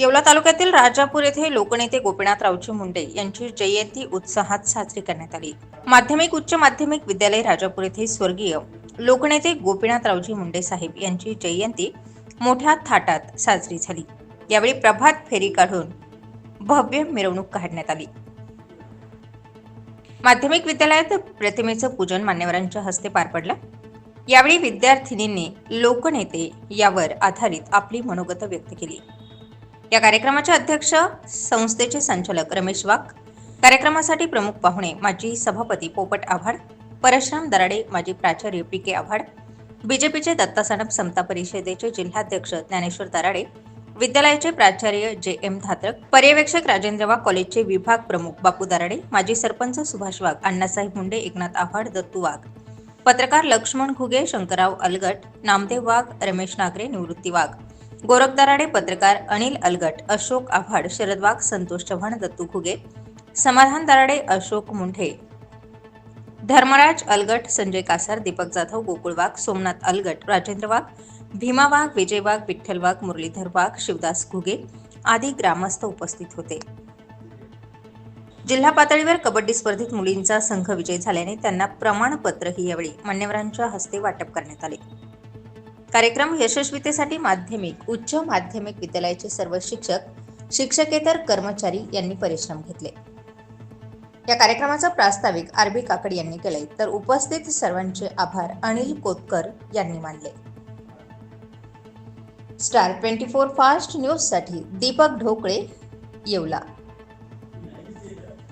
येवला तालुक्यातील राजापूर येथे लोकनेते गोपीनाथरावजी मुंडे यांची जयंती उत्साहात साजरी करण्यात आली. माध्यमिक उच्च माध्यमिक विद्यालय राजापूर येथे स्वर्गीय लोकनेते गोपीनाथरावजी मुंडे साहेब यांची जयंती मोठ्या थाटात साजरी झाली. यावेळी प्रभात फेरी काढून भव्य मिरवणूक काढण्यात आली. माध्यमिक विद्यालयात प्रतिमेचं पूजन मान्यवरांच्या हस्ते पार पडलं. यावेळी विद्यार्थिनींनी लोकनेते यावर आधारित आपली मनोगत व्यक्त केली. या कार्यक्रमाचे अध्यक्ष संस्थेचे संचालक रमेश वाघ. कार्यक्रमासाठी प्रमुख पाहुणे माजी सभापती पोपट आव्हाड परशुराम दराडे माजी प्राचार्य पी के आव्हाड बीजेपीचे दत्तासानप समता परिषदेचे जिल्हाध्यक्ष ज्ञानेश्वर दराडे विद्यालयाचे प्राचार्य जे एम धात्रक पर्यवेक्षक राजेंद्र वाघ कॉलेजचे विभाग प्रमुख बापू दराडे माजी सरपंच सुभाष वाघ अण्णासाहेब मुंडे एकनाथ आव्हाड दत्तू वाघ. पत्रकार लक्ष्मण घुगे शंकरराव अलगट नामदेव वाघ रमेश नागरे निवृत्ती वाघ. गोरख दराडे पत्रकार अनिल अलगट अशोक आव्हाड शरद वाघ संतोष चव्हाण दत्तू घुगे समाधान दराडे अशोक मुंढे धर्मराज अलगट संजय कासार दीपक जाधव गोकुळ वाघ सोमनाथ अलगट राजेंद्र वाघ भीमा वाघ विजय वाघ विठ्ठल वाघ मुरलीधर वाघ शिवदास घुगे आदी ग्रामस्थ उपस्थित होते. जिल्हा पातळीवर कबड्डी स्पर्धेत मुलींचा संघ विजय झाल्याने त्यांना प्रमाणपत्रही यावेळी मान्यवरांच्या हस्ते वाटप करण्यात आले. कार्यक्रम यशस्वीतेसाठी माध्यमिक उच्च माध्यमिक विद्यालयाचे सर्व शिक्षक शिक्षकेतर कर्मचारी यांनी परिश्रम घेतले. या कार्यक्रमाचा प्रास्ताविक आरबी काकड यांनी केले तर उपस्थित सर्वांचे आभार अनिल कोतकर यांनी मानले. स्टार ट्वेंटी फोर फास्ट न्यूजसाठी दीपक ढोकळे येवला.